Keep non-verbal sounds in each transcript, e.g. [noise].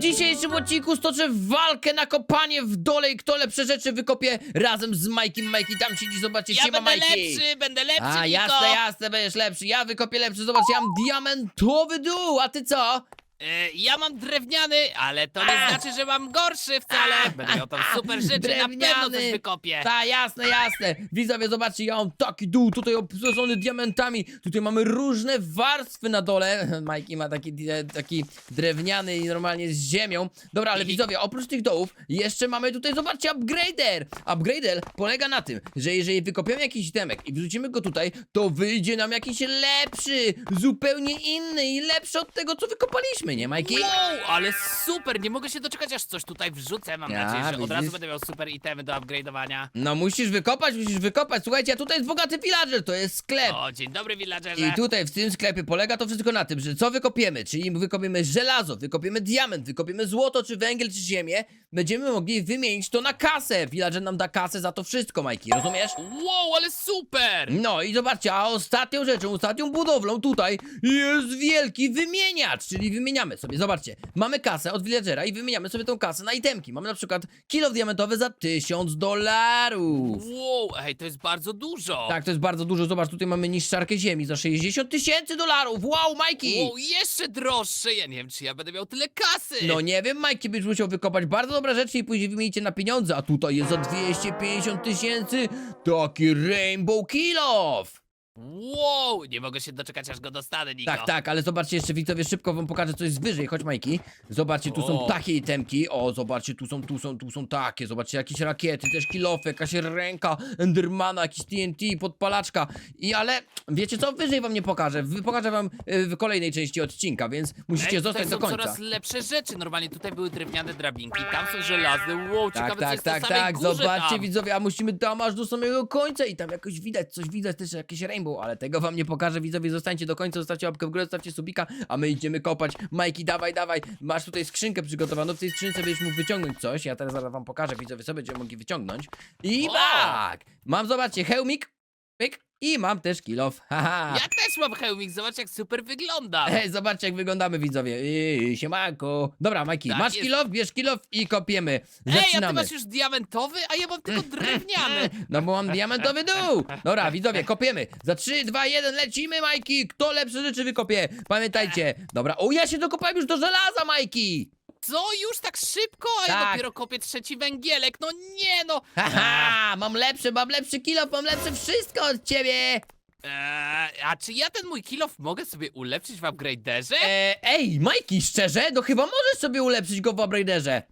dzisiejszym odcinku stoczę walkę na kopanie w dole i kto lepsze rzeczy wykopie razem z Majkiem. Majki tam siedzi, zobaczcie, Ja siema będę Majki. lepszy, będę lepszy, A, Niko. jasne, jasne, będziesz lepszy. Ja wykopię lepszy. Zobacz, ja mam diamentowy dół, a ty co? E, ja mam drewniany, ale to nie A. znaczy, że mam gorszy wcale. Będę miał tam super rzeczy, na pewno Drewniany. coś wykopię. Ta, jasne, jasne. Widzowie, zobaczcie, ja mam taki dół, tutaj obsadzony diamentami. Tutaj mamy różne warstwy na dole. [laughs] Majki ma taki, di- taki drewniany i normalnie z ziemią. Dobra, ale widzowie, oprócz tych dołów, jeszcze mamy tutaj, zobaczcie, upgrader. Upgrader polega na tym, że jeżeli wykopiemy jakiś temek i wrzucimy go tutaj, to wyjdzie nam jakiś lepszy, zupełnie inny i lepszy od tego, co wykopaliśmy, nie, Majki? Wow, ale super, nie mogę się doczekać, aż coś tutaj wrzucę. Mam Ja, nadzieję, że od widzisz? razu będę miał super itemy do upgrade'owania. No musisz wykopać, musisz wykopać. Słuchajcie, a tutaj jest bogaty villager, to jest sklep. O, dzień dobry, villagerze. I tutaj w tym sklepie polega to wszystko na tym, że co wykopiemy, czyli wykopiemy żelazo, wykopiemy diament, wykopiemy złoto, czy węgiel, czy ziemię, będziemy mogli wymienić to na kasę. Villager nam da kasę za to wszystko, Majki, rozumiesz? Wow, ale super! No i zobaczcie, a ostatnią rzeczą, ostatnią budowlą tutaj jest wielki wymieniacz, czyli wymieniamy sobie, zobaczcie, mamy kasę od villagera i wymieniamy sobie tą kasę na itemki. Mamy na przykład kilo diamentowy za 1000 dolarów. Wow, ej, to jest bardzo dużo. Tak, to jest bardzo dużo. Zobacz, tutaj mamy niszczarkę ziemi za 60 tysięcy dolarów. Wow, Majki! Wow, jeszcze droższe. Ja nie wiem, czy ja będę miał tyle kasy. No nie wiem, Majki byś musiał wykopać bardzo dobre rzeczy i później wymienicie na pieniądze, a tutaj jest za 250 tysięcy taki Rainbow Kill Off! Wow, nie mogę się doczekać, aż go dostanę, Niko. Tak, tak, ale zobaczcie jeszcze widzowie, szybko wam pokażę co jest wyżej, chodź Majki. Zobaczcie, tu są O. takie itemki, o zobaczcie, tu są, tu są, tu są takie, zobaczcie, jakieś rakiety, też kilofy, jakaś ręka Endermana, jakiś TNT, podpalaczka. I ale, wiecie co, wyżej wam nie pokażę, Wy- pokażę wam y, w kolejnej części odcinka, więc musicie Ej, zostać tutaj do są końca. coraz lepsze rzeczy. Normalnie tutaj były drewniane drabinki, tam są żelazne. Wow, Tak, ciekawe, co tak, jest tak, na samej tak. górze Zobaczcie, tam. widzowie, a musimy tam aż do samego końca i tam jakoś widać, coś widać, też jakieś rainbow, ale tego wam nie pokażę, widzowie, zostańcie do końca, zostawcie łapkę w górę, zostawcie subika, a my idziemy kopać. Majki, dawaj, dawaj, masz tutaj skrzynkę przygotowaną, w tej skrzynce będziesz mógł wyciągnąć coś, ja teraz zaraz wam pokażę, widzowie, co będziemy mogli wyciągnąć. I tak, mam, zobaczcie, hełmik, pyk, i mam też kilof, [laughs] haha. Ja też mam hełmik, zobacz jak super wygląda. [laughs] Ej, zobaczcie jak wyglądamy widzowie. Yy, siemanko. Dobra, Majki, Tak masz jest. kilof, bierz kilof i kopiemy. Ej, a ty Zaczynamy. masz już diamentowy, a ja mam tylko [laughs] drewniany. No bo mam diamentowy dół. Dobra, widzowie, kopiemy. Za 3, 2, 1, lecimy, Majki. Kto lepsze rzeczy wykopie? Pamiętajcie. Dobra, o ja się dokopałem już do żelaza, Majki. Co, już tak szybko? A ja Tak. dopiero kopię trzeci węgielek. No nie no. Haha, mam lepszy, mam lepszy kilof, mam lepsze wszystko od ciebie. Eee, a czy ja ten mój kilof mogę sobie ulepszyć w upgraderze? E, ej, Majki, szczerze? No chyba możesz sobie ulepszyć go w upgraderze.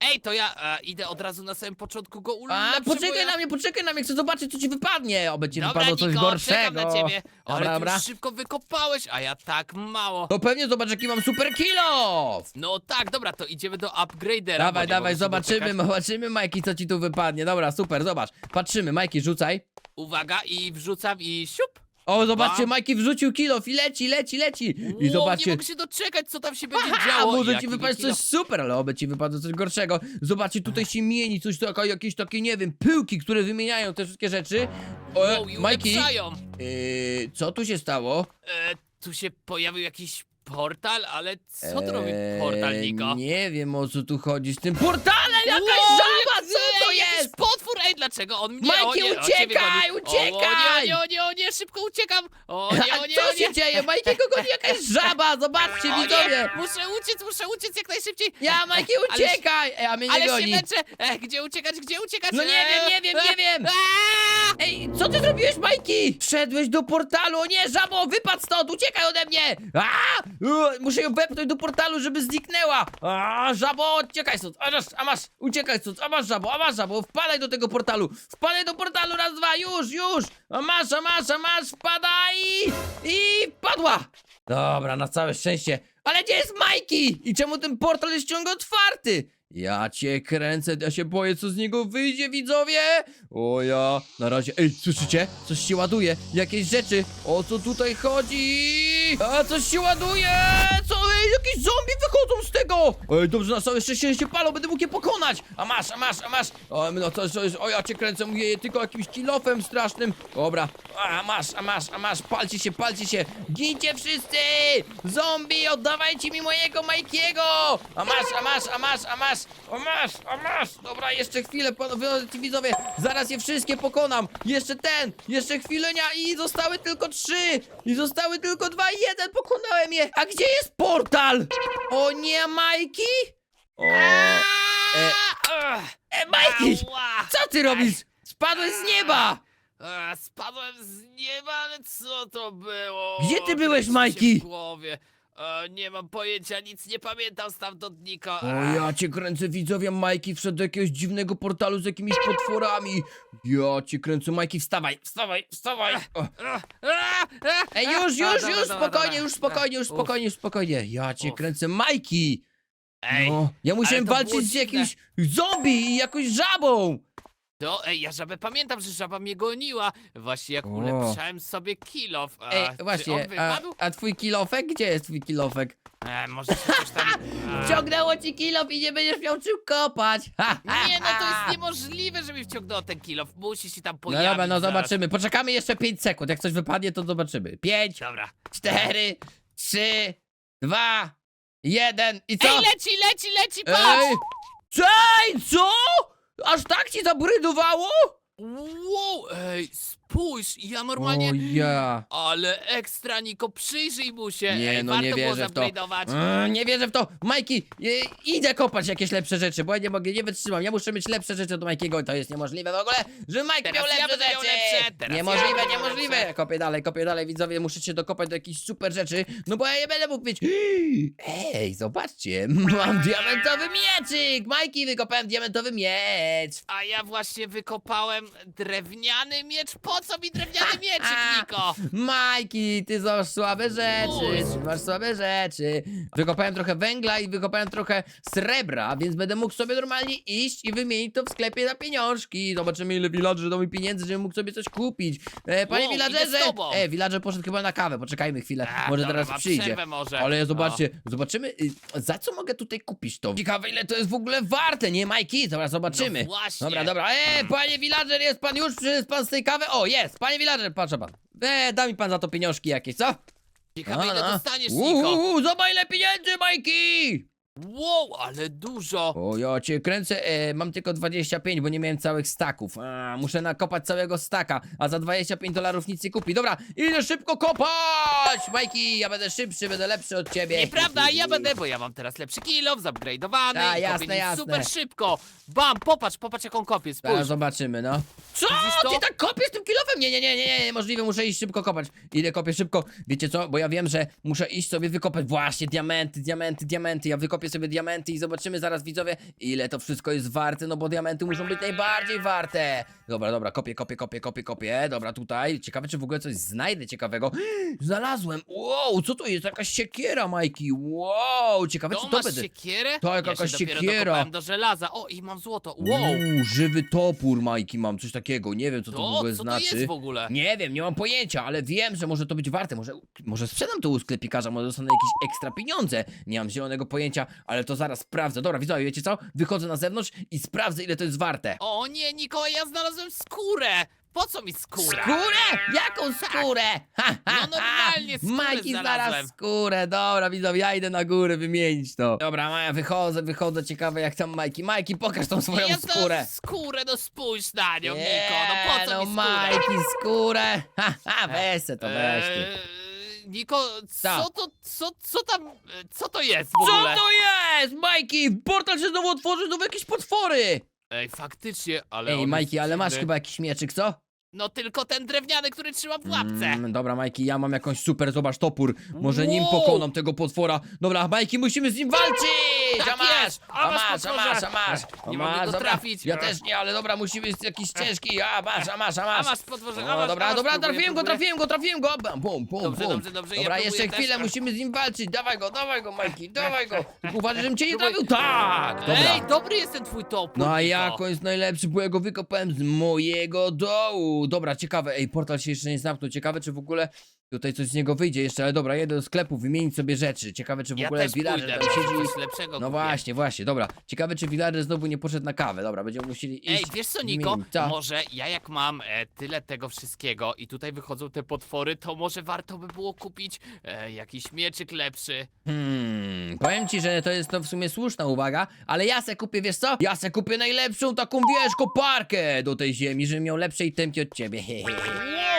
Ej, to ja e, idę od razu na samym początku go. A, poczekaj na mnie, poczekaj na mnie, chcę zobaczyć, co ci wypadnie. Oby ci Dobra, wypadło coś Niko, gorszego. na ciebie. Ale Dobra, ty dobra. już szybko wykopałeś, a ja tak mało. To pewnie zobacz, jaki mam super kilof. No tak, dobra, to idziemy do upgradera. bo Dawaj, nie dawaj, mogę się zobaczymy, doczekać. zobaczymy, Majki, co ci tu wypadnie. Dobra, super, zobacz. Patrzymy, Majki, rzucaj. Uwaga, i wrzucam i siup. O, zobaczcie. Majki wrzucił kilof i leci, leci, leci. I Wow, Nie zobaczcie. mogę się doczekać, co tam się będzie Aha, działo. może Jaki ci wypaść coś super, ale oby ci wypadło coś gorszego. Zobaczcie, tutaj się mieni coś taka, jakieś takie, nie wiem, pyłki, które wymieniają te wszystkie rzeczy. O, Wow, i Majki, ulepszają. yy, co tu się stało? E, tu się pojawił jakiś portal, ale co tu robi portal, Niko? Eee, Nie wiem, o co tu chodzi z tym portalem, jakaś Wow, żaba, co to ej, jakiś jest? potwór, ej, dlaczego on mnie, Majki, o nie, o uciekaj, goni. uciekaj! O, nie, o nie, o nie, szybko uciekam! O [laughs] nie, A o nie, co nie! się dzieje? Majki, kogo jakaś żaba, zobaczcie, O widzowie. nie, muszę uciec, muszę uciec jak najszybciej! Ja, Majki, Ale się- uciekaj! Ej, a mnie nie Ale się goni. męczę! E, gdzie uciekać, gdzie uciekać? No nie wiem, nie wiem, nie wiem. Aaa! Ej, co ty zrobiłeś, Majki? Wszedłeś do portalu, o nie, żabo, wypadł stąd, uciekaj ode mnie! A! U, muszę ją wepchnąć do portalu, żeby zniknęła! A, żabo, uciekaj stąd, a masz, a masz, uciekaj stąd, a masz, żabo, a masz, żabo, wpadaj do tego portalu, wpadaj do portalu, raz, dwa, już, już! A masz, a masz, a masz, wpadaj! I padła! Dobra, na całe szczęście. Ale gdzie jest Majki? I czemu ten portal jest ciągle otwarty? Ja cię kręcę, ja się boję, co z niego wyjdzie, widzowie! O ja, na razie, ej, słyszycie? Coś się ładuje, jakieś rzeczy, o co tutaj chodzi? A, coś się ładuje! Jakieś zombie wychodzą z tego! Ej, dobrze, na całe szczęście się palą, będę mógł je pokonać! A masz, a masz, a masz! O, no to, to jest, o ja cię kręcę, mówię je tylko jakimś kilofem strasznym. Dobra, a masz, a masz, a masz, palcie się, palcie się! Gincie wszyscy! Zombie, oddawajcie mi mojego Majkiego! A masz, a masz, a masz, a masz, a masz, a masz! Dobra, jeszcze chwilę, panowie widzowie, zaraz je wszystkie pokonam! Jeszcze ten, jeszcze chwilenia i zostały tylko trzy! I zostały tylko dwa i jeden, pokonałem je! A gdzie jest portal? O nie, Majki? O, e, Ach, e, Majki! ała! Co ty robisz? Spadłeś z nieba! A, Spadłem z nieba, ale co to było? Gdzie ty byłeś, Kręci mi się Majki? w głowie. E, nie mam pojęcia, nic nie pamiętam stamtąd, Niko. O, ja cię kręcę, widzowie, Majki wszedł do jakiegoś dziwnego portalu z jakimiś potworami. Ja cię kręcę, Majki, wstawaj, wstawaj, wstawaj. O. Ej, już, a, już, dobra, już, dobra, spokojnie, dobra. już spokojnie, już spokojnie, już spokojnie. Ja cię Uf. kręcę, Majki. Ej, No, ja musiałem to było walczyć z dziwne. jakimś zombie i jakąś żabą. To, ej, ja żabę pamiętam, że żaba mnie goniła. Właśnie jak O. ulepszałem sobie kilof. A, Ej, czy właśnie, a, wypadł? a twój kilofek? Gdzie jest twój kilofek? E, może się coś tam... a. Ciągnęło ci kilof i nie będziesz miał czym kopać. [laughs] Ha, ha, Nie, no to ha. jest niemożliwe, żeby wciągnął ten kilof. Musi się tam No pojawić dobra, no zaraz. zobaczymy. Poczekamy jeszcze 5 sekund. Jak coś wypadnie, to zobaczymy. 5, Dobra. 4, 3, 2, 1 i co? Ej, leci, leci, leci, patrz! Ej! Czej, co? Aż tak ci zabrydowało? Wow, ej, spójrz, ja normalnie... O ja. Ale ekstra, Niko, przyjrzyj mu się. Nie, ej, no warto nie wierzę w to. zaupgrade'ować. Mm, nie wierzę w to. Majki, e, idę kopać jakieś lepsze rzeczy, bo ja nie mogę, nie wytrzymam. Ja muszę mieć lepsze rzeczy do Majkiego. To jest niemożliwe w ogóle, że Majki Teraz miał ja lepsze będę miał rzeczy. lepsze, teraz ja niemożliwe, będę miał niemożliwe. Kopię dalej, kopię dalej, widzowie. Muszę się dokopać do jakichś super rzeczy, no bo ja nie będę mógł mieć... Ej, zobaczcie, mam diamentowy mieczyk. Majki, wykopałem diamentowy miecz. A ja właśnie wykopałem drewniany miecz. Po co mi drewniany [laughs] mieczyk, Niko? Majki, ty masz słabe rzeczy, ty masz słabe rzeczy. Wykopałem trochę węgla i wykopałem trochę srebra, więc będę mógł sobie normalnie iść i wymienić to w sklepie na pieniążki. Zobaczymy ile villager da mi pieniędzy, żebym mógł sobie coś kupić. E, panie Wow, idę villagerze! z tobą. E, villager poszedł chyba na kawę, poczekajmy chwilę, A, może dobra, teraz przyjdzie. przerwę może. Ale zobaczcie, zobaczymy, y, za co mogę tutaj kupić to? Ciekawe ile to jest w ogóle warte, nie Majki? Dobra, zobaczymy. No właśnie. Dobra, dobra. E, panie villager, jest pan już? Przyszedł pan z tej kawy? O, jest! Panie villager, patrzę pan. E, da mi pan za to pieniążki jakieś, co? Ciekawe, ile A, a. dostaniesz, Niko. uuu, zobacz ile pieniędzy, Majki! Wow, ale dużo. O, ja cię kręcę, e, mam tylko 25, bo nie miałem całych staków. A, muszę nakopać całego staka, a za 25 dolarów nic nie kupi. Dobra, idę szybko kopać! Majki, ja będę szybszy, będę lepszy od ciebie. Nieprawda, ja będę, bo ja mam teraz lepszy kilof, zupgrade'owany Ta, i jasne, kopię nim jasne. super szybko. Bam, popatrz, popatrz jaką kopię, spójrz. Zaraz zobaczymy, no. Co? Widzisz to? Ty tak kopiesz tym kilofem? Nie, nie, nie, nie, nie, możliwe, muszę iść szybko kopać. Idę kopię szybko. Wiecie co? Bo ja wiem, że muszę iść sobie wykopać właśnie diamenty, diamenty, diamenty. Ja wykopię sobie diamenty i zobaczymy zaraz, widzowie, ile to wszystko jest warte, no bo diamenty muszą być najbardziej warte. Dobra, dobra, kopię, kopię, kopię, kopię, kopię. Dobra, tutaj. Ciekawe, czy w ogóle coś znajdę ciekawego. [gasps] Znalazłem. Wow, co to jest? Jakaś siekiera, Majki. Wow, ciekawe, To czy to masz będzie... siekierę? Tak, ja jakaś się dopiero siekiera. dokopałem do żelaza. O, i mam złoto. Wow. Uuu, żywy topór, Majki, mam coś takiego. Nie wiem, co to w To, ogóle co znaczy. to jest w ogóle? Nie wiem, nie mam pojęcia, ale wiem, że może to być warte. Może, może sprzedam to u sklepikarza, może dostanę jakieś ekstra pieniądze. Nie mam zielonego pojęcia, ale to zaraz sprawdzę. Dobra, widzowie, wiecie co? Wychodzę na zewnątrz i sprawdzę, ile to jest warte. O nie, Niko, ja znalazłem skórę. Po co mi skóra? Skórę? Jaką skórę? Ha, ha, No normalnie skórę Majki znalazł znalazłem. skórę. Dobra, widzowie, ja idę na górę wymienić to. Dobra, Maja, wychodzę, wychodzę, ciekawe jak tam Majki. Majki, pokaż tą swoją ja skórę. znalazłem skórę, no spójrz na nią, Niko. No po co no mi skóra? Majki, skórę. Ha, ha, weź se to, weź ty. Eee, Niko, Co? co to, co, co tam, co to jest w Co ogóle? to jest? Majki, portal się znowu otworzył, znowu jakieś potwory. Ej, faktycznie, ale Ej, on Majki, ale masz dziwny. chyba jakiś mieczyk, co? No tylko ten drewniany, który trzyma w łapce. Mm, dobra, Majki, ja mam jakąś super, zobacz, topór. Może nim Wow. pokonam tego potwora. Dobra, Majki, musimy z nim walczyć! Tak a masz, jest! a masz, a potworze! masz, a masz. A Nie mogę masz, go dobra. trafić. Ja też nie, ale dobra, musimy jest jakiś ciężki. A masz, a masz, a masz. A masz potworze, O, dobra, dobra, próbuję, trafiłem go, próbuję. trafiłem go, trafiłem go. Bum, bum, bum, Dobrze, bum. dobrze, dobrze, ja Dobra, próbuję jeszcze też. chwilę, musimy z nim walczyć. Dawaj go, dawaj go, Majki, dawaj go. Uważaj, żebym cię nie trafił. Tak, dobra. Ej, dobry jest ten twój topór. No a Niko. jak on jest najlepszy, bo ja go wykopałem z mojego dołu. Dobra, ciekawe, ej, portal się jeszcze nie zamknął. Ciekawe, czy w ogóle Tutaj coś z niego wyjdzie jeszcze, ale dobra, jedę do sklepu wymienić sobie rzeczy. Ciekawe, czy w Ja ogóle też villager pójdę, tam może siedzi. coś lepszego No kupię. właśnie, właśnie, dobra. Ciekawe, czy villager znowu nie poszedł na kawę. Dobra, będziemy musieli Ej, iść. wiesz co, Niko? wymienić. Co? Może ja jak mam e, tyle tego wszystkiego i tutaj wychodzą te potwory, to może warto by było kupić e, jakiś mieczyk lepszy. Hmm, powiem ci, że to jest to w sumie słuszna uwaga, ale ja se kupię, wiesz co? Ja se kupię najlepszą taką, wiesz, koparkę do tej ziemi, żebym miał lepsze itemki od ciebie. Dobra,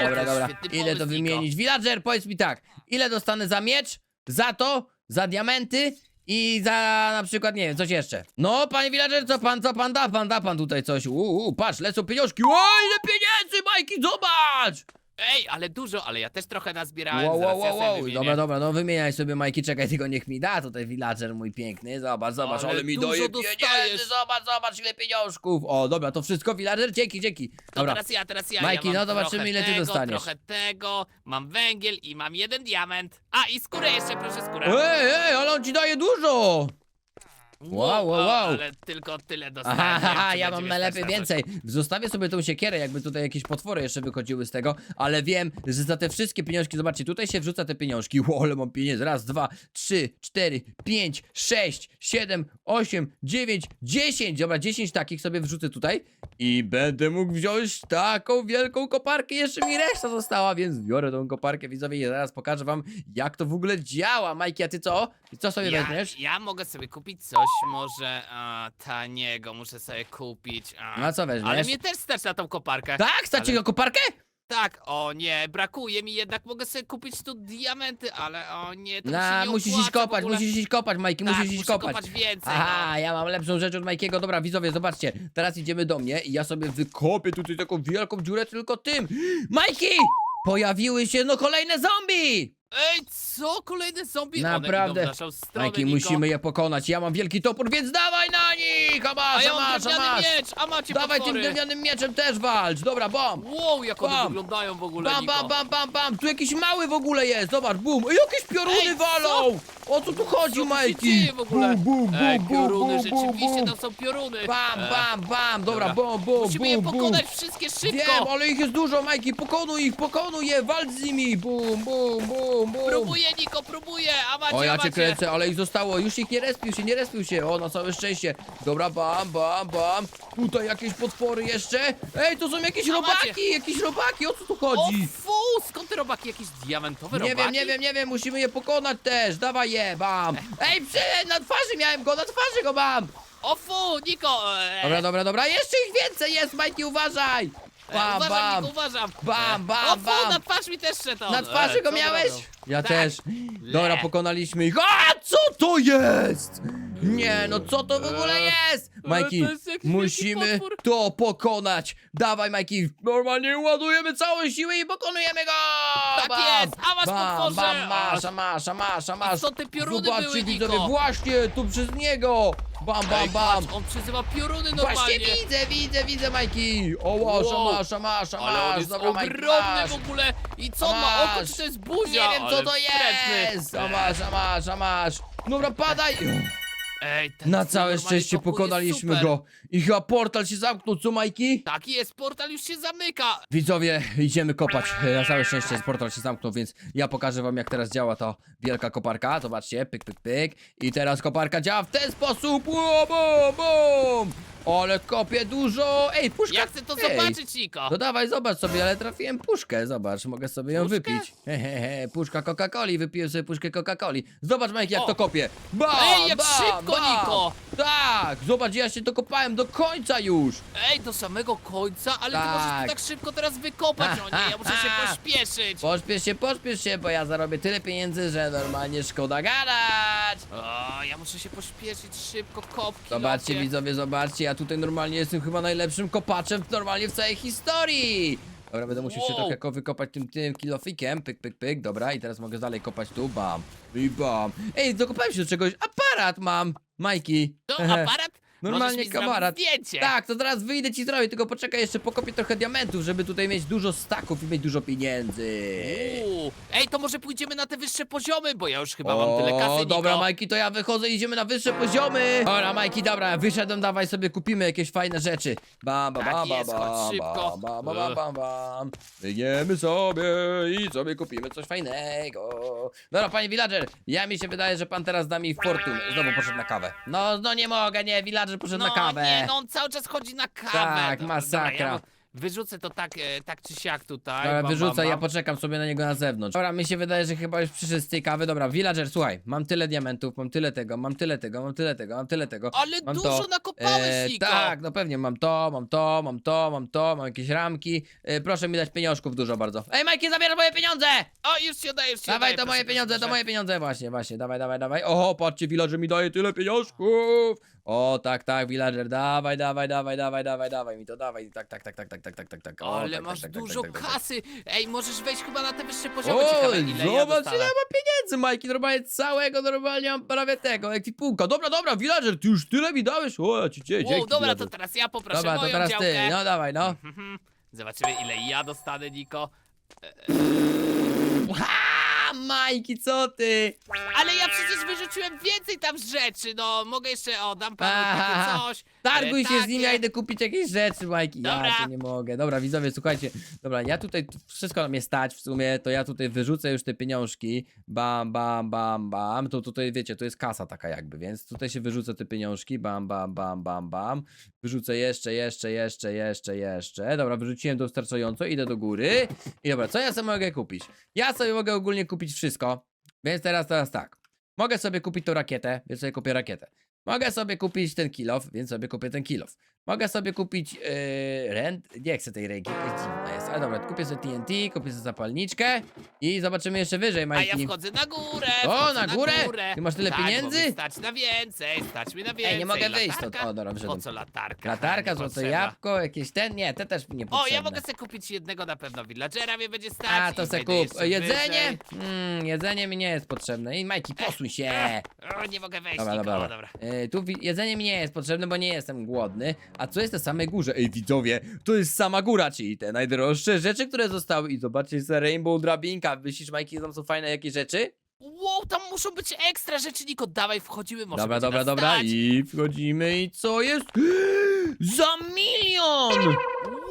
to dobra, świetny ile pomysł, to Niko. wymienić? Villager, powiedz mi tak, ile dostanę za miecz, za to, za diamenty i za na przykład, nie wiem, coś jeszcze. No, panie Villager, co pan, co pan da? Pan da pan tutaj coś. Uuu, patrz, lecą pieniążki. O, ile pieniędzy, Majki, zobacz! Ej, ale dużo, ale ja też trochę nazbierałem. Wow, zaraz wow, ja wow, sobie wow. wymienię. Dobra, dobra, no wymieniaj sobie Majki, czekaj, tylko niech mi da tutaj villager mój piękny. Zobacz, zobacz, ale, Ale mi dużo daje dostajesz. pieniędzy, zobacz, zobacz ile pieniążków. O, dobra, to wszystko villager, dzięki, dzięki. To Dobra, teraz ja, teraz ja. Majki, ja mam no zobaczymy, trochę ile ty tego, dostaniesz. Trochę tego, mam węgiel i mam jeden diament. A, i skórę jeszcze, proszę, skórę. ej, ej, ale on ci daje dużo. Wow, wow, wow. Ale tylko tyle dostałem. Aha, nie wiem, haha, czy ja będzie mam najlepiej coś. więcej. Zostawię sobie tą siekierę, jakby tutaj jakieś potwory jeszcze wychodziły z tego, ale wiem, że za te wszystkie pieniążki, zobaczcie, tutaj się wrzuca te pieniążki. [laughs] Ło, ale mam pieniędzy. Raz, dwa, trzy, cztery, pięć, sześć, siedem, osiem, dziewięć, dziesięć. Dobra, dziesięć takich sobie wrzucę tutaj i będę mógł wziąć taką wielką koparkę. Jeszcze mi reszta została, więc biorę tą koparkę, widzowie, i zaraz pokażę wam, jak to w ogóle działa. Majki, a ty co? Co sobie Ja, weźmiesz? ja mogę sobie kupić coś może a, taniego, muszę sobie kupić. A, No co weźmiesz? ale mnie też stać na tą koparkę. Tak? Stać ci ale- go koparkę? Tak, o nie, brakuje mi jednak, mogę sobie kupić tu diamenty, ale o nie, to mi Na, nie musisz opłaca iść w kopać, ogóle. musisz iść kopać, Majki, tak, musisz iść muszę kopać. kopać więcej, Aha, ja mam lepszą rzecz od Majkiego. Dobra, widzowie, zobaczcie. Teraz idziemy do mnie i ja sobie wykopię tutaj taką wielką dziurę tylko tym. Majki! Pojawiły się no kolejne zombie! Ej, co? Kolejne zombie? Naprawdę. Idą w naszą stronę, Majki, Niko. musimy je pokonać. Ja mam wielki topór, więc dawaj na nich! A A masz, ja a mam masz, a drewniany masz! miecz, a macie Dawaj tym potwory. drewnianym mieczem też walcz! Dobra, bom! Wow, jak one Bam. wyglądają w ogóle, Bam, Niko. bam, bam, bam, bam! Tu jakiś mały w ogóle jest! Zobacz, bum! Ej, jakieś pioruny Ej, co? walą! O co tu chodzi, Co tu się Majki? dzieje w ogóle? Bum, bum, Ej, bum, bum, pioruny, bum, rzeczywiście bum. tam są pioruny. Bam, E, bam, bam! Dobra, Dobra. bum, bum, Musimy je bum, bum! pokonać wszystkie szybko. Wiem, ale ich jest dużo, Majki! Pokonuj ich, pokonuj je! Walcz z nimi! Bum, bum, bum, bum! Próbuję, Niko, próbuję, a macie, O, ja cię kręcę, ale ich zostało. Już ich nie respił się, nie respił się. O, na całe szczęście. Dobra, bam, bam, bam. Tutaj jakieś potwory jeszcze. Ej, to są jakieś robaki, jakieś robaki. O co tu O chodzi? fu, skąd te robaki? Jakieś diamentowe Nie robaki? wiem, nie wiem, nie wiem, musimy je pokonać też. Dawaj je, bam. Ej, przy, na twarzy miałem go, na twarzy go mam. O fu, Niko! E, Dobra, dobra, dobra, jeszcze ich więcej jest, Majki, uważaj. Bam, uważam, bam. Uważam. Bam, bam, O fu, bam. na twarz mi też szedł. Na twarzy go miałeś? Ja Tak. też. Dobra, pokonaliśmy ich. A, co to jest? Nie, no co to w ogóle Eee, jest? Majki, to jest jakiś musimy wielki potwór. to pokonać. Dawaj, Majki, normalnie ładujemy całe siły i pokonujemy go! Tak jest, a masz bam, potworze! bam, masz, a masz, a masz, a masz. co te pioruny Zobaczcie, były, widzowie, Niko? właśnie, tu przez niego. Bam, bam, Ej, bam. patrz, on przyzywa pioruny normalnie. Właśnie widzę, widzę, widzę, Majki. O, Wow. a masz, a masz, a Ale on jest Dobra, Majki, ogromny masz. w ogóle. I co ma oko, czy to jest buzia? Nie wiem, co Ale to wstrętny. jest. A masz, a masz, a masz. Dobra, padaj. Ej, ten Na twój całe normalnie szczęście pokój jest pokonaliśmy super. go. I chyba portal się zamknął, co Majki? Tak jest, portal już się zamyka. Widzowie, idziemy kopać. Na całe szczęście portal się zamknął, więc ja pokażę wam jak teraz działa ta wielka koparka. Zobaczcie, pyk, pyk, pyk. I teraz koparka działa w ten sposób. Ło, bum, bum. Ale kopię dużo. Ej, puszka. Ja chcę to Ej. zobaczyć, Niko. No dawaj, zobacz sobie, ale trafiłem puszkę, zobacz, mogę sobie ją Puszkę? wypić. Hehehe, puszka Coca-Coli, wypiłem sobie puszkę Coca-Coli. Zobacz, Mike, jak O. to kopię. Bam, Ej, jak bam, szybko, Tak, zobacz, ja się to kopałem do końca już. Ej, do samego końca, ale ty Tak. możesz to tak szybko teraz wykopać. O nie, ja muszę się [laughs] pośpieszyć. Pośpiesz się, pośpiesz się, bo ja zarobię tyle pieniędzy, że normalnie szkoda gadać. O, ja muszę się pośpieszyć szybko, kopki Zobaczcie, robię. widzowie, zobaczcie, ja tutaj normalnie jestem chyba najlepszym kopaczem normalnie w całej historii. Dobra, będę musiał się Wow. trochę ko- wykopać tym, tym kilofikiem, pyk, pyk, pyk, dobra, i teraz mogę dalej kopać tu, bam, i bam. Ej, dokopałem się do czegoś, aparat mam, Majki. To aparat? Normalnie Możesz mi zrobić zdjęcie. Tak, to zaraz wyjdę ci zrobię, tylko poczekaj jeszcze pokopię trochę diamentów, żeby tutaj mieć dużo staków i mieć dużo pieniędzy. Uuu. Ej, to może pójdziemy na te wyższe poziomy, bo ja już chyba mam tyle kasy, O, dobra, Niko. Majki, to ja wychodzę, idziemy na wyższe poziomy. Dobra, Majki, dobra, wyszedłem, dawaj sobie kupimy jakieś fajne rzeczy. Bam, bam, Tak bam, bam, jest, chodź bam, szybko. bam, bam, bam, bam, bam. Wyjdziemy sobie i sobie kupimy coś fajnego. Dobra, panie villager, ja mi się wydaje, że pan teraz da mi fortun. Znowu poszedł na kawę. No, no nie mogę, nie, villager poszedł no na kawę. nie, no on cały czas chodzi na kawę. Tak, masakra. Dobra, ja mu wyrzucę to tak, e, tak czy siak tutaj. Dobra, bam, wyrzucę, bam, ja poczekam sobie na niego na zewnątrz. Dobra, mi się wydaje, że chyba już przyszedł z tej kawy. Dobra, villager, słuchaj, mam tyle diamentów, mam tyle tego, mam tyle tego, mam tyle tego, mam tyle tego. Ale mam dużo to. nakopałeś, E, Niko. tak, no pewnie, mam to, mam to, mam to, mam to, mam jakieś ramki. E, proszę mi dać pieniążków dużo bardzo. Ej, Majki, zabierz moje pieniądze! O, już ci oddaję, już ci Dawaj oddaję, to proszę, moje proszę, pieniądze, to proszę. moje pieniądze, właśnie, właśnie, dawaj, dawaj, dawaj. Oho, patrzcie, villager mi daje tyle pieniążków. O, tak, tak, villager, dawaj, dawaj, dawaj, dawaj, dawaj, dawaj mi to, dawaj, tak, tak, tak, tak, tak, tak, tak, tak, tak. O, Ale tak, masz tak, tak, dużo tak, tak, tak, tak. kasy. Ej, możesz wejść chyba na te wyższe poziomy. O, Ciekawe, ile ja zobacz dostanę. ile ma pieniędzy, Majki, normalnie całego, normalnie mam prawie tego, ekwipunka. Dobra, dobra, villager, ty już tyle mi dałeś? O, ja ci dzięki, Wow, dobra, to villager. teraz ja poproszę Dobra, to moją teraz działkę. ty, no dawaj, no. Mhm. Zobaczymy, ile ja dostanę, Niko. Majki, co ty? Ale ja przecież wyrzuciłem więcej tam rzeczy, no. Mogę jeszcze, o, dam panu Aha. takie coś. Targuj e, się z nim, ja takie. idę kupić jakieś rzeczy, Majki. Ja Dobra. cię nie mogę. Dobra, widzowie, słuchajcie. Dobra, ja tutaj tu wszystko na mnie stać w sumie, to ja tutaj wyrzucę już te pieniążki. Bam, bam, bam, bam. To tutaj, wiecie, to jest kasa taka jakby, więc tutaj się wyrzucę te pieniążki. Bam, bam, bam, bam, bam. Wyrzucę jeszcze, jeszcze, jeszcze, jeszcze, jeszcze. Dobra, wyrzuciłem dostarczająco, idę do góry. I dobra, co ja sobie mogę kupić? Ja sobie mogę ogólnie kupić wszystko. Więc teraz, teraz tak. Mogę sobie kupić tą rakietę, więc sobie kupię rakietę. Mogę sobie kupić ten kilof, więc sobie kupię ten kilof. Mogę sobie kupić yy, rent. Nie chcę tej ręki, jakaś dziwna jest. Ale dobra, kupię sobie TNT, kupię sobie zapalniczkę i zobaczymy jeszcze wyżej, A ja Majki. wchodzę na górę. O, na górę? Ty masz tyle tak, pieniędzy? Bo mi stać na więcej, stać mi na więcej. Ej, nie mogę wyjść Latarka? stąd. O, dobra, Po co latarka? Latarka, złote potrzebna. jabłko, jakieś ten? Nie, te też nie O, potrzebne. ja mogę sobie kupić jednego na pewno villagera, mnie będzie stać. A, to se kup. Jedzenie? Mm, jedzenie mi nie jest potrzebne. I Majki, posuń się. [laughs] O, nie mogę wejść, Dobra, Niko, dobra, dobra. E, tu jedzenie mi nie jest potrzebne, bo nie jestem głodny. A co jest na samej górze? Ej, widzowie, to jest sama góra, czyli te najdroższe rzeczy, które zostały. I zobaczcie, jest Rainbow Drabinka. Myślisz, Majki, tam są fajne jakieś rzeczy? Wow, tam muszą być ekstra rzeczy, Niko, dawaj, wchodzimy, może dobra, będzie dobra, nas dobra. stać. I wchodzimy i co jest? [gasps] Za milion!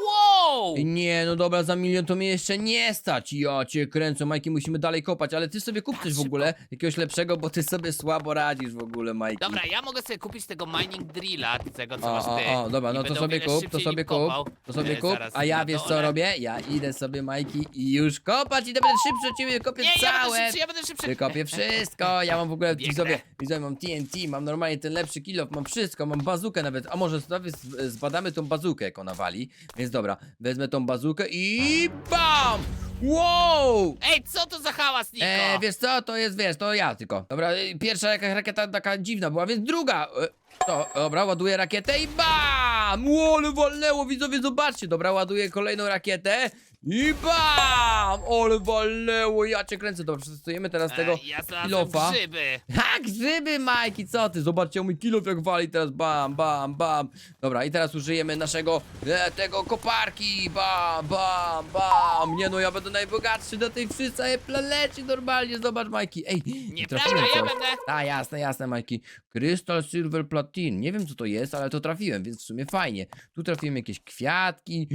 Wow! Nie, no dobra, za milion to mnie jeszcze nie stać. Ja cię kręcę, Majki, musimy dalej kopać, ale ty sobie kup coś w ogóle, jakiegoś lepszego, bo ty sobie słabo radzisz w ogóle, Majki. Dobra, ja mogę sobie kupić tego mining drilla, tego co O, masz ty. o, o, dobra, i no to będę o sobie wiele kup, to szybciej sobie nim kup, kopał. to sobie E, kup, zaraz a ja na wiesz co dole. robię? Ja idę sobie, Majki, i już kopać, idę będę szybszy od ciebie, kopię Nie, ja będę całe, szybszy, ja będę szybszy. wykopię wszystko, ja mam w ogóle, Biegnę. widzowie, widzowie, mam TNT, mam normalnie ten lepszy kill mam wszystko, mam bazukę nawet, a może z- zbadamy tą bazukę, jak ona wali, więc dobra, wezmę tą bazukę i BAM! Wow! Ej, co to za hałas, Niko? E, wiesz co, to jest, wiesz, to ja tylko. Dobra, y, pierwsza jakaś rakieta taka dziwna była, więc druga. e, To, dobra, ładuję rakietę i BAM! Ło, ale walnęło, widzowie, zobaczcie. Dobra, ładuję kolejną rakietę i BAM! Ole walnęło, ja cię kręcę. Dobra, przetestujemy teraz tego E, ja znalazłem kilofa. grzyby. [laughs] Ha, grzyby, Majki, co ty? Zobaczcie, mój kilof jak wali teraz, bam, bam, bam. Dobra, i teraz użyjemy naszego, e, tego koparki, bam, bam, bam. Nie no, ja będę najbogatszy na tej całej planecie normalnie, zobacz, Majki. Ej, Nieprawda, trafiłem ja coś. będę. A, jasne, jasne, Majki. Crystal Silver Platin. Nie wiem, co to jest, ale to trafiłem, więc w sumie fajnie. Tu trafiłem jakieś kwiatki.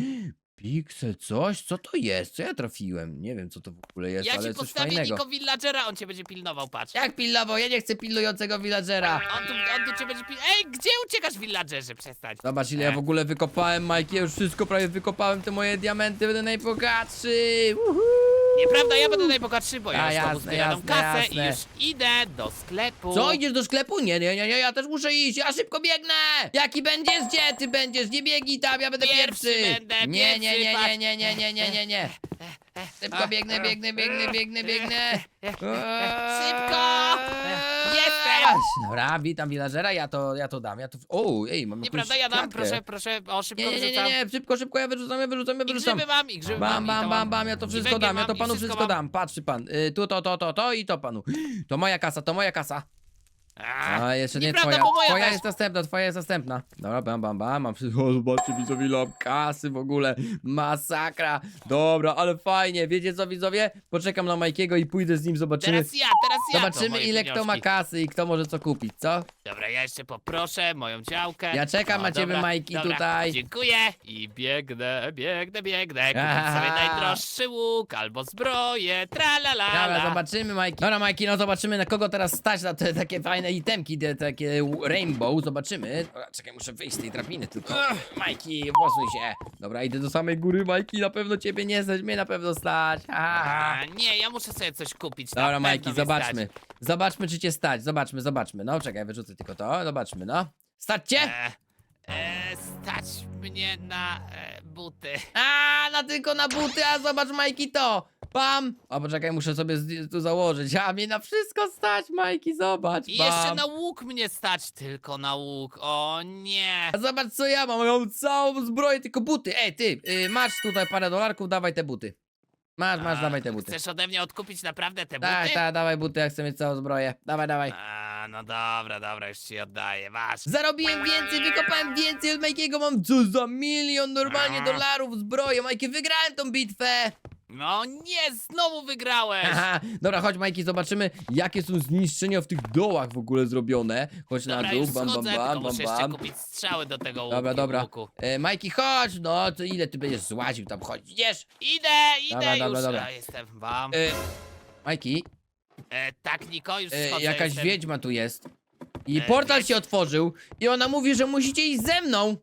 Pixel, coś? Co to jest? Co ja trafiłem? Nie wiem, co to w ogóle jest, Ja ale ci coś postawię fajnego. Niko villagera, on cię będzie pilnował, patrz. Jak pilnował? Ja nie chcę pilnującego villagera. On tu, on tu cię będzie pilnował. Ej, gdzie uciekasz villagerze? Przestań. Zobacz ile ja w ogóle wykopałem, Mike, ja już wszystko prawie wykopałem, te moje diamenty, będę najbogatszy! Uhu! Nieprawda, ja będę najbogatszy, bo ja A, już znowu jasne, zbieram jasne, kasę jasne. i już idę do sklepu. Co, idziesz do sklepu? Nie, nie, nie, nie, ja też muszę iść, ja szybko biegnę! Jaki będziesz? Gdzie ty będziesz? Nie biegnij tam, ja będę Pierwszy pierwszy! będę, nie, nie, pierwszy, nie, nie, nie, nie, nie, nie, nie, nie. Szybko biegnę, biegnę, biegnę, biegnę, biegnę. Szybko! Dobra, witam villagera, ja to, ja to dam, ja to... O, ej, mam Nieprawda, jakąś ja dam, klatkę. proszę, proszę, o szybko Nie, nie, nie, nie, wrzucam. nie, szybko, szybko, ja wyrzucam, ja wyrzucam, ja I wyrzucam. grzyby mam, i grzyby Bam, mam. i bam, to bam, mam. bam, ja to I wszystko węgiel dam, ja mam, to i panu wszystko wszystko mam. dam. Patrzy pan, y, tu, to, to, to, to i to panu. [gasps] To moja kasa, to moja kasa. A, jeszcze nie nieprawda, twoja. bo moja Twoja też. jest następna, twoja jest następna. Dobra, bam, bam, bam. Mam wszystko, [laughs] zobaczcie, widzowie, ile mam kasy w ogóle. Masakra. Dobra, ale fajnie. Wiecie co, widzowie? Poczekam na Majkiego i pójdę z nim, zobaczymy. Teraz ja, teraz ja. to Zobaczymy, moje ile kto ma pieniążki. kasy i kto może co kupić, co? Dobra, ja jeszcze poproszę moją działkę. Ja czekam na ciebie, Majki, dobra. tutaj. Dziękuję. I biegnę, biegnę, biegnę. Kupić sobie najdroższy łuk albo zbroję. Tralala. Dobra, zobaczymy, Majki. Dobra, Majki, no zobaczymy, na kogo teraz stać na te takie fajne itemki, te takie rainbow. Zobaczymy. Dobra, czekaj, muszę wyjść z tej drabiny tylko. Majki, posuń się. Dobra, idę do samej góry, Majki, na pewno ciebie nie stać, mnie na pewno stać. Ha, ha, ha. A, nie, ja muszę sobie coś kupić. na Dobra, pewno Majki, mnie zobaczmy. stać. Zobaczmy, czy cię stać. Zobaczmy, zobaczmy. No, czekaj, wyrzucę tylko to. Zobaczmy, no. Stać cię? E, e, stać mnie na e, buty. A, na tylko na buty, a zobacz, Majki, to. Pam. O, poczekaj, muszę sobie tu założyć. A, mnie na wszystko stać, Majki, zobacz. I jeszcze na łuk mnie stać, tylko na łuk. O nie. A zobacz co ja mam, ja mam całą zbroję, tylko buty. Ej, ty, y, masz tutaj parę dolarków, dawaj te buty. Masz, masz, A, dawaj te buty. Chcesz ode mnie odkupić naprawdę te Tak, buty? tak, dawaj buty, jak chcę mieć całą zbroję. Dawaj, dawaj. A, no dobra, dobra, już ci oddaję, masz. Zarobiłem więcej, wykopałem więcej od Majkiego, mam co za milion normalnie A. dolarów zbroję. Majki, wygrałem tą bitwę. No nie, znowu wygrałeś! Haha, [laughs] dobra, chodź Majki, zobaczymy jakie są zniszczenia w tych dołach w ogóle zrobione. Chodź na Dobra, dół, już bam, bam, schodzę, bam, tylko bam, muszę jeszcze bam. kupić strzały do tego łuku. Dobra, dobra. Łuku. E, Majki, chodź, no, to ile ty będziesz złaził tam, chodź, idziesz? Idę, idę Dobra, już. dobra, dobra. A, jestem wam. E, Majki, E, tak, Niko, już E, schodzę. jakaś jestem. wiedźma tu jest. I E, portal się otworzył i ona mówi, że musicie iść ze mną.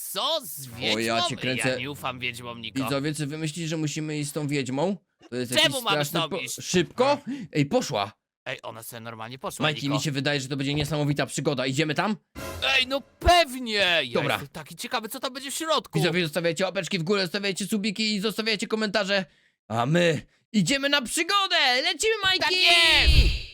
Co? Z wiedźmą? ja cię kręcę. Nie ufam wiedźmom, Niko. Widzowie, czy wy myślicie, że musimy iść z tą wiedźmą? To jest Czemu jakiś mamy straszny iść? Szybko? Ej, poszła. Ej, ona sobie normalnie poszła, Majki, Niko. mi się wydaje, że to będzie niesamowita przygoda. Idziemy tam? Ej, no pewnie! Ja Dobra. jestem taki ciekawy, co tam będzie w środku. Widzowie, zostawiajcie łapeczki w górę, zostawiajcie subiki i zostawiajcie komentarze. A my idziemy na przygodę! Lecimy, Majki! Tak jest!